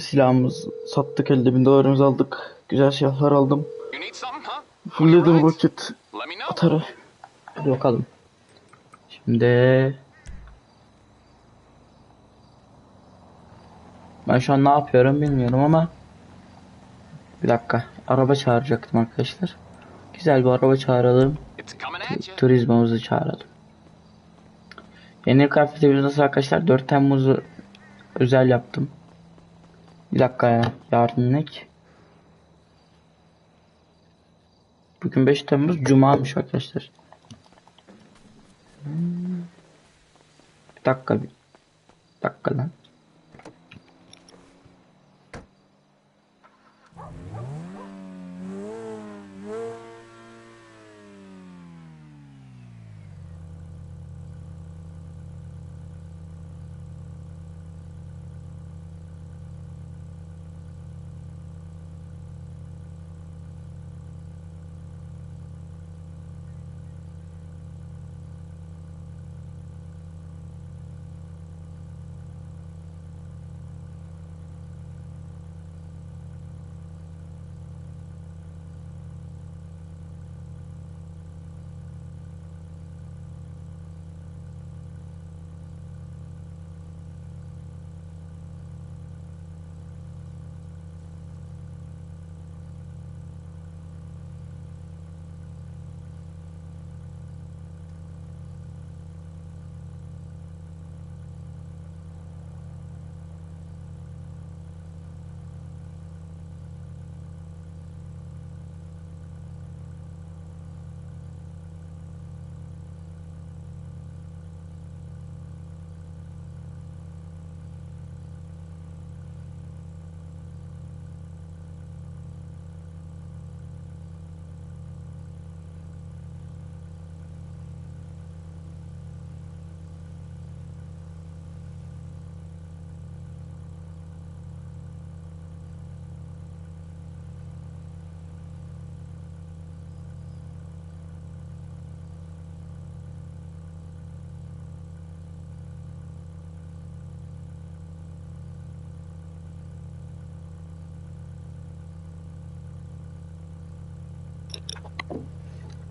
silahımızı sattık 50 bin dolarımızı aldık. Güzel silahlar aldım. Fullledim roket atarı. Hadi bakalım. Şimdi ben şu an ne yapıyorum bilmiyorum ama bir dakika araba çağıracaktım arkadaşlar. Güzel bir araba çağıralım. Turizmomuzu çağıralım. Yeni kıyafetimiz nasıl arkadaşlar? 4 Temmuz'u özel yaptım. Bir dakika ya. Yarın ne ki? Bugün 5 Temmuz Cuma'mış arkadaşlar. Bir dakika bir dakika lan.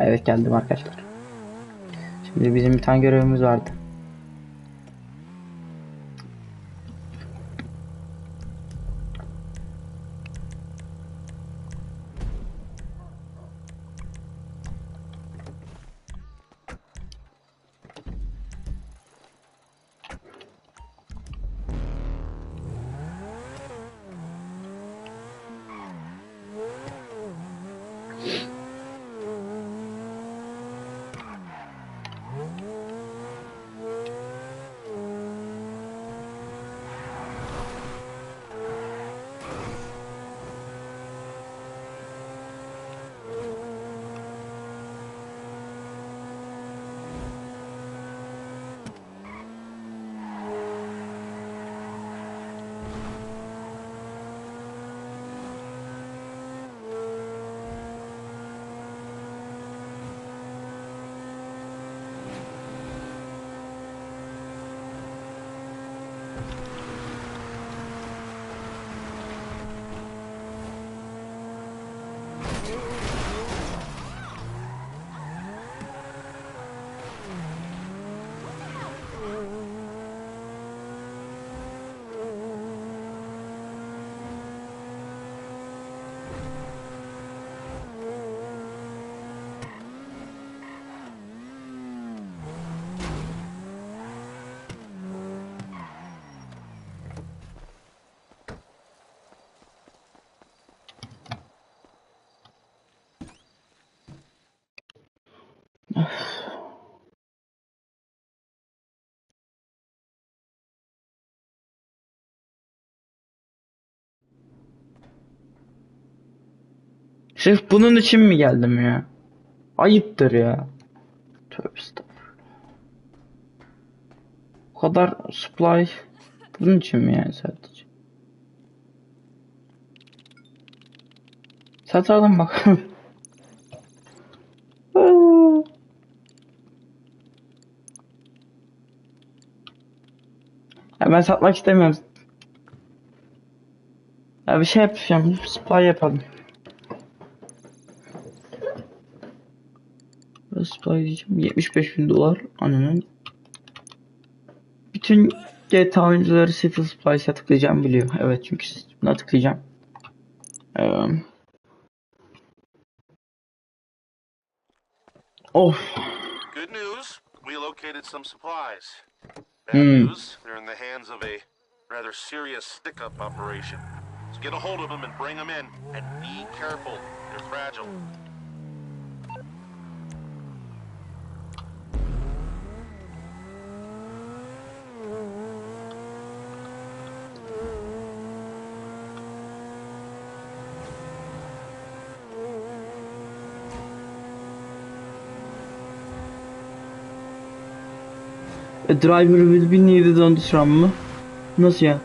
Evet geldim arkadaşlar. Şimdi bizim bir tane görevimiz vardı. Sırf bunun için mi geldim ya? Ayıptır ya. Tövbe. O kadar supply bunun için mi yani sadece? Satalım bakalım. Ya ben satmak istemiyorum. Ya bir şey yapacağım. Supply yapalım. Diyeceğim. 75 bin dolar. Ananın. Bütün GTA oyuncuları Civil Supply'sa tıklayacağım biliyor. Evet çünkü buna tıklayacağım. Ee, of. Good news, we located some supplies. Bad Hmm. news, they're in the hands of a rather serious stick-up operation. So get a hold of them and bring them in, and be careful. They're fragile. A driver will be needed on this run mı? Nasıl ya?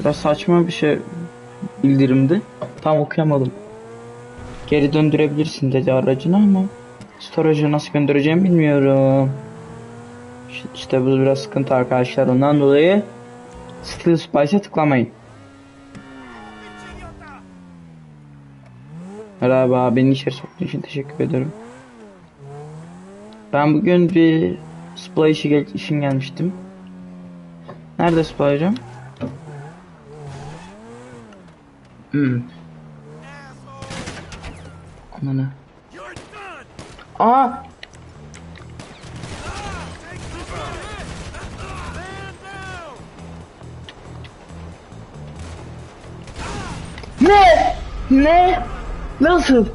Biraz saçma bir şey bildirimdi. Tam okuyamadım. Geri döndürebilirsin dedi aracını ama storage'ı nasıl göndereceğimi bilmiyorum. İşte bu biraz sıkıntı arkadaşlar. Ondan dolayı Skill Spice'e tıklamayın. Merhaba, beni içeri soktuğun için teşekkür ederim. Ben bugün bir işi gel için gelmiştim. Nerede supply'cım? Hmm. Ananı. Aa! Ne? Ne? Nasıl?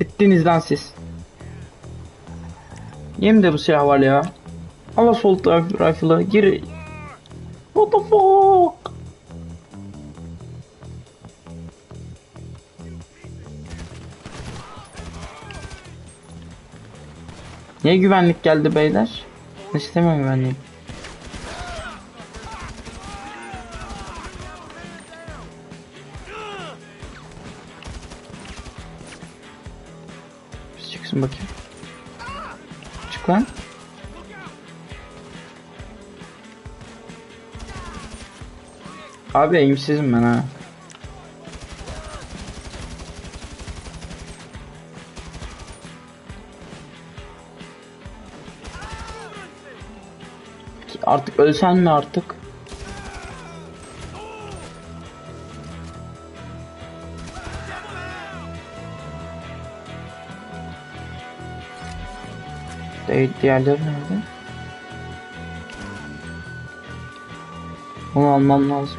Bittiniz lan siz. Yem de bu silah var ya. Al assault rifle'ı gir. What the fuck? Niye güvenlik geldi beyler? İstemem güvenlik. Çıksın bakayım. Çık lan. Abi eğimsizim ben ha. Artık ölsen mi artık? Di- Diğerleri nerede? Onu almam lazım.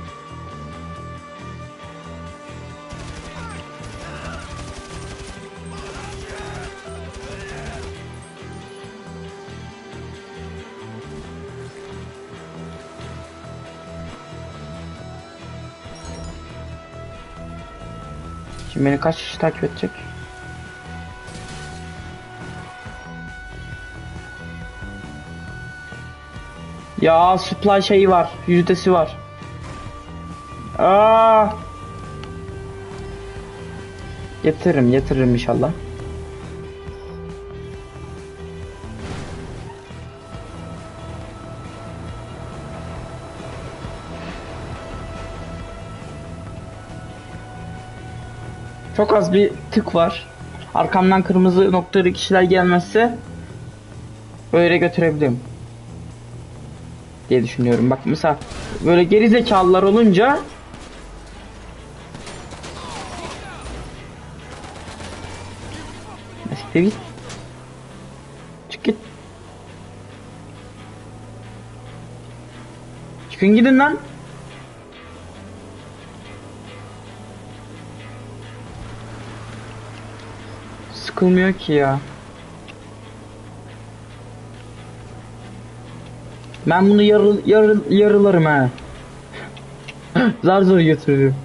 Şimdi beni kaç kişi takip edecek? Ya supply şeyi var. Yüzdesi var. Aa! Getiririm, getiririm inşallah. Çok az bir tık var. Arkamdan kırmızı noktalı kişiler gelmezse böyle götürebilirim diye düşünüyorum. Bak mesela böyle geri zekalılar olunca Siktir git. Çık git. Çıkın gidin lan. Sıkılmıyor ki ya. Ben bunu yarı, yarı, yarılarım ha. zar zor götürürüm.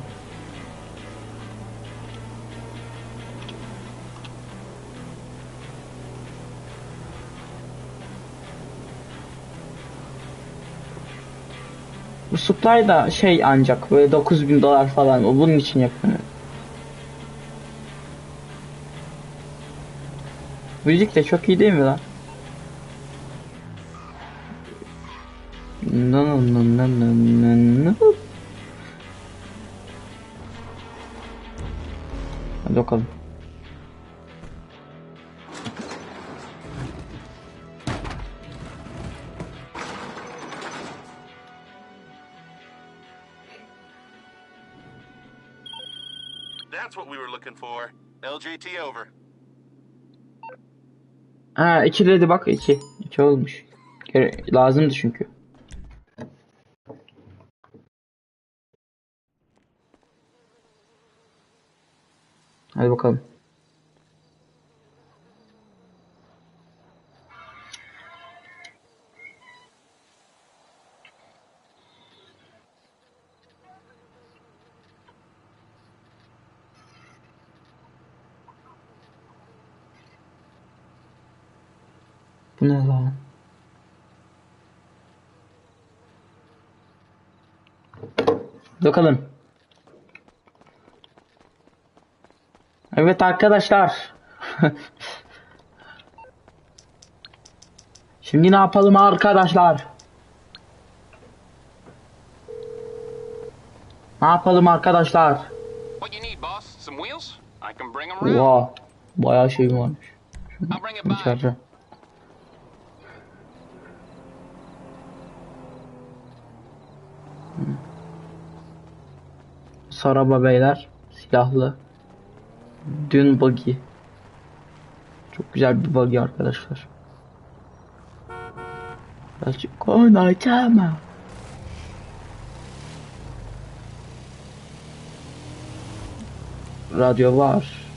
Bu supply da şey ancak böyle 9000 dolar falan o bunun için yapılıyor. Müzik de çok iyi değil mi lan? Hadi bakalım. That's what we were looking for. LJT over. Ha ikiledi bak iki. İki olmuş. Gere- lazımdı çünkü. Hadi bakalım. Bu ne lan? Bakalım. Evet arkadaşlar. Şimdi ne yapalım arkadaşlar? Ne yapalım arkadaşlar? Oha. Bayağı şey varmış. By. İçeride. Saraba beyler. Silahlı. Dün buggy. Çok güzel bir buggy arkadaşlar. Birazcık konuşama. Radyo var.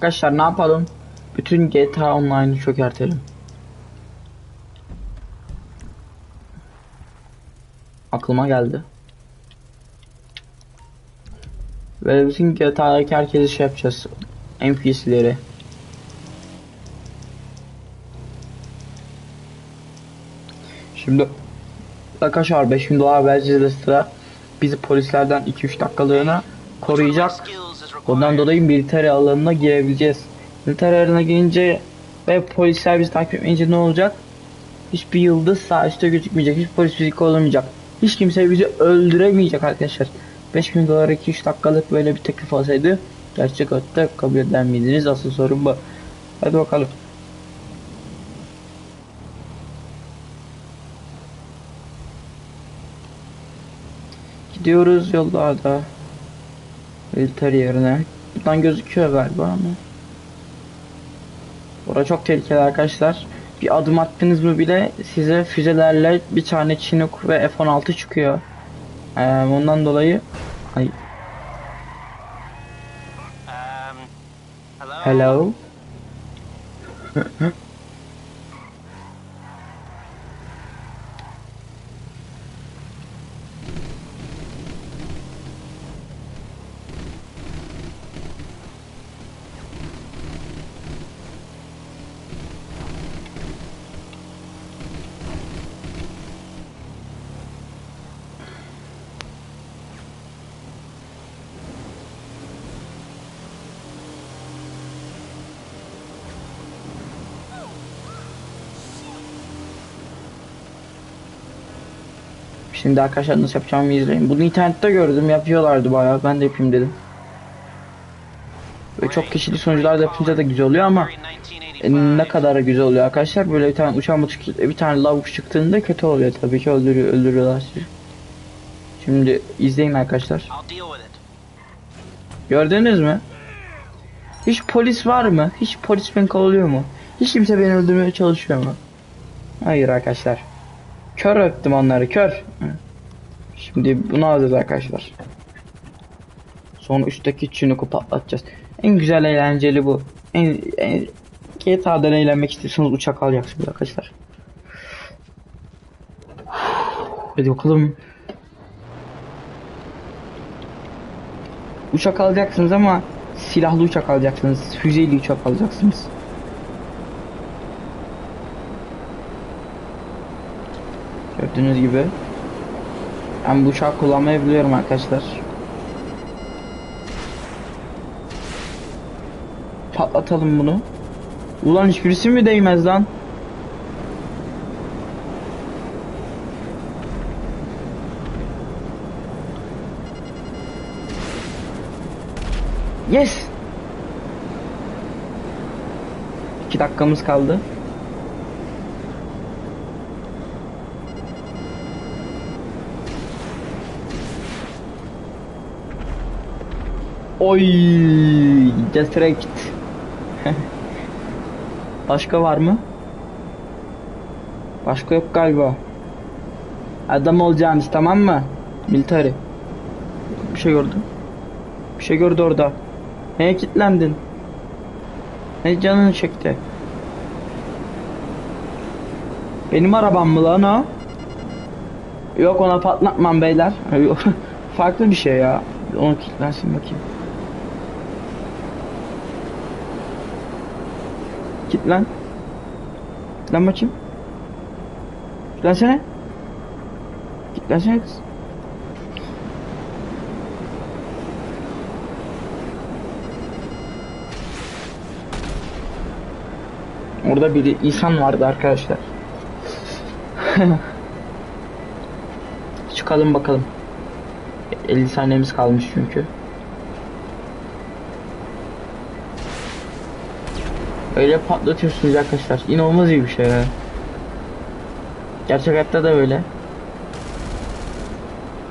Arkadaşlar ne yapalım? Bütün GTA Online'ı çökertelim. Aklıma geldi. Ve bütün GTA'daki herkesi şey yapacağız. NPC'leri. Şimdi arkadaşlar 5000 dolar vereceğiz ve sıra bizi polislerden 2-3 dakikalığına koruyacak. Ondan dolayı militer alanına girebileceğiz. Militer alanına girince ve polisler bizi takip etmeyince ne olacak? Hiçbir yıldız sağ gözükmeyecek. Hiç polis fiziki olamayacak. Hiç kimse bizi öldüremeyecek arkadaşlar. 5000 dolar 2-3 dakikalık böyle bir teklif olsaydı gerçek hayatta kabul eder miydiniz? Asıl sorun bu. Hadi bakalım. Gidiyoruz yollarda. Militer yerine. Buradan gözüküyor galiba ama. Orada çok tehlikeli arkadaşlar. Bir adım attınız mı bile size füzelerle bir tane Chinook ve F-16 çıkıyor. Ee, ondan dolayı ay Um, hello? hello. Şimdi arkadaşlar nasıl yapacağımı izleyin. Bunu internette gördüm yapıyorlardı bayağı. Ben de yapayım dedim. Ve çok kişili sunucular da yapınca da güzel oluyor ama e, ne kadar güzel oluyor arkadaşlar. Böyle bir tane uçan motosiklet, bir tane lavuk çıktığında kötü oluyor tabii ki öldürüyor, öldürüyorlar sizi. Şimdi izleyin arkadaşlar. Gördünüz mü? Hiç polis var mı? Hiç polis beni kovalıyor mu? Hiç kimse beni öldürmeye çalışıyor mu? Hayır arkadaşlar. Kör öptüm onları kör. Şimdi bunu alacağız arkadaşlar. Sonra üstteki çiniku patlatacağız. En güzel eğlenceli bu. En, en GTA'dan eğlenmek istiyorsanız uçak alacaksınız arkadaşlar. Hadi bakalım. Uçak alacaksınız ama silahlı uçak alacaksınız. Füzeli uçak alacaksınız. Gördüğünüz gibi ben bu uçağı kullanmayı arkadaşlar. Patlatalım bunu. Ulan hiçbirisi mi değmez lan? Yes. 2 dakikamız kaldı. Oy, just. Başka var mı? Başka yok galiba. Adam olacaksınız tamam mı? Military. Bir şey gördüm. Bir şey gördü orada. Neye kilitlendin? Ne canını çekti? Benim arabam mı lan o? Yok ona patlatmam beyler. Farklı bir şey ya. Onu kilitlensin bakayım. Kilitlen. Kilitlen bakayım. Kilitlensene. Kilitlensene kız. Orada bir insan vardı arkadaşlar. Çıkalım bakalım. 50 saniyemiz kalmış çünkü. Öyle patlatıyorsunuz arkadaşlar. İnanılmaz iyi bir şey ya. Gerçek hayatta da böyle.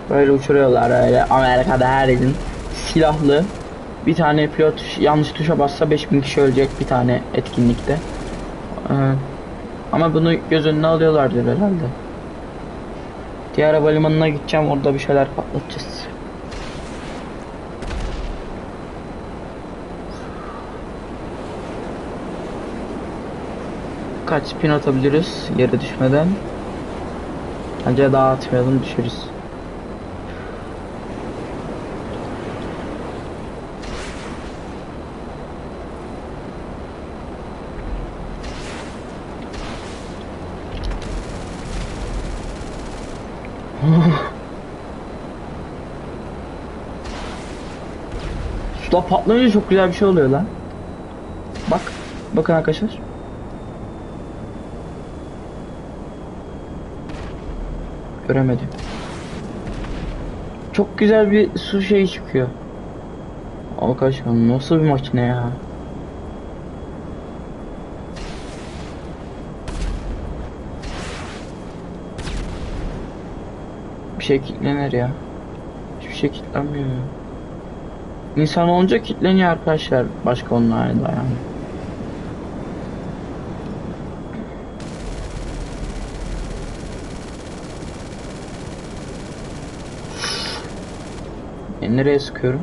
Böyle uçuruyorlar öyle. Amerika'da her yerin silahlı. Bir tane pilot yanlış tuşa bassa 5000 kişi ölecek bir tane etkinlikte. Ee, ama bunu göz önüne alıyorlardır herhalde. Diğer havalimanına gideceğim orada bir şeyler patlatacağız. Kaç spin atabiliriz yere düşmeden? Bence daha atmayalım düşeriz. Suda patlayınca çok güzel bir şey oluyor lan. Bak. Bakın arkadaşlar. Göremedim. Çok güzel bir su şeyi çıkıyor. Arkadaşlar nasıl bir makine ya. Bir şey kilitlenir ya. Hiçbir şey kilitlenmiyor. İnsan olunca kilitleniyor arkadaşlar. Başka onlarla yani. E, nereye sıkıyorum?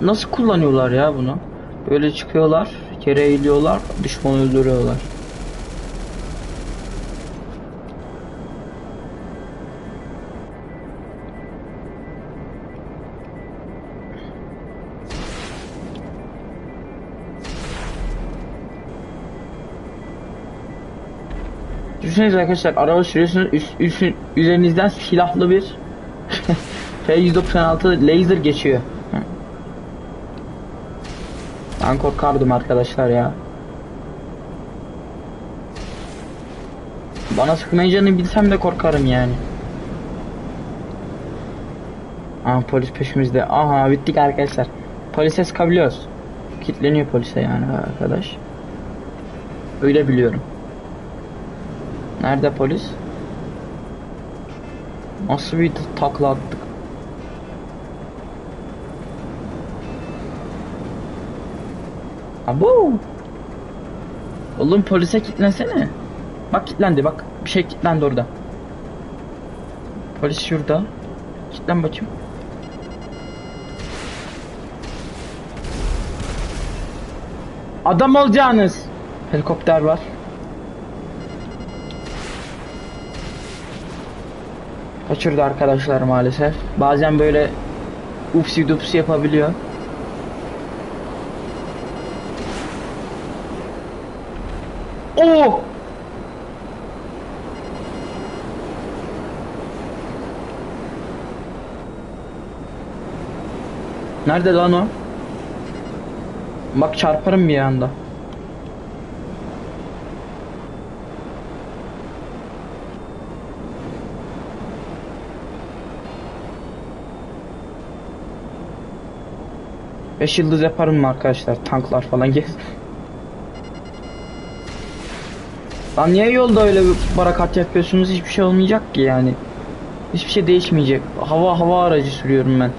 Nasıl kullanıyorlar ya bunu? Böyle çıkıyorlar, yere eğiliyorlar, düşmanı öldürüyorlar. Düşünsenize arkadaşlar araba sürüyorsunuz üst, üstün, üzerinizden silahlı bir F-196 laser geçiyor. Ben korkardım arkadaşlar ya. Bana sıkmayacağını bilsem de korkarım yani. Aha polis peşimizde. Aha bittik arkadaşlar. Polise sıkabiliyoruz. Kitleniyor polise yani arkadaş. Öyle biliyorum. Nerede polis? Nasıl bir takla attık? Abo! Oğlum polise kilitlensene. Bak kilitlendi bak. Bir şey kilitlendi orada. Polis şurada. Kilitlen bakayım. Adam olacağınız. Helikopter var. Kaçırdı arkadaşlar maalesef. Bazen böyle upsi dupsi yapabiliyor. Oo! Nerede lan o? Bak çarparım bir anda. Beş yıldız yaparım mı arkadaşlar? Tanklar falan gez. Lan niye yolda öyle bir barakat yapıyorsunuz? Hiçbir şey olmayacak ki yani. Hiçbir şey değişmeyecek. Hava hava aracı sürüyorum ben.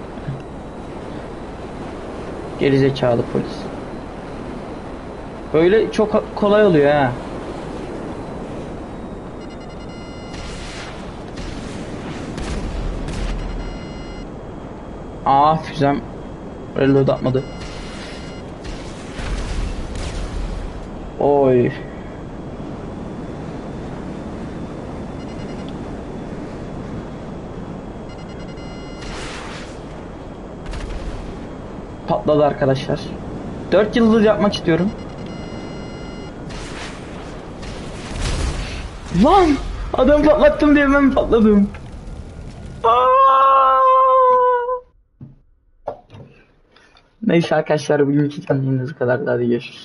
Gerizekalı polis. Böyle çok kolay oluyor ha. Aa füzem reload atmadı. Oy. Patladı arkadaşlar. 4 yıldız yapmak istiyorum. Lan! Adam patlattım diye ben patladım. Aa! Neyse arkadaşlar bugünkü canlı yayınımız kadar. Hadi görüşürüz.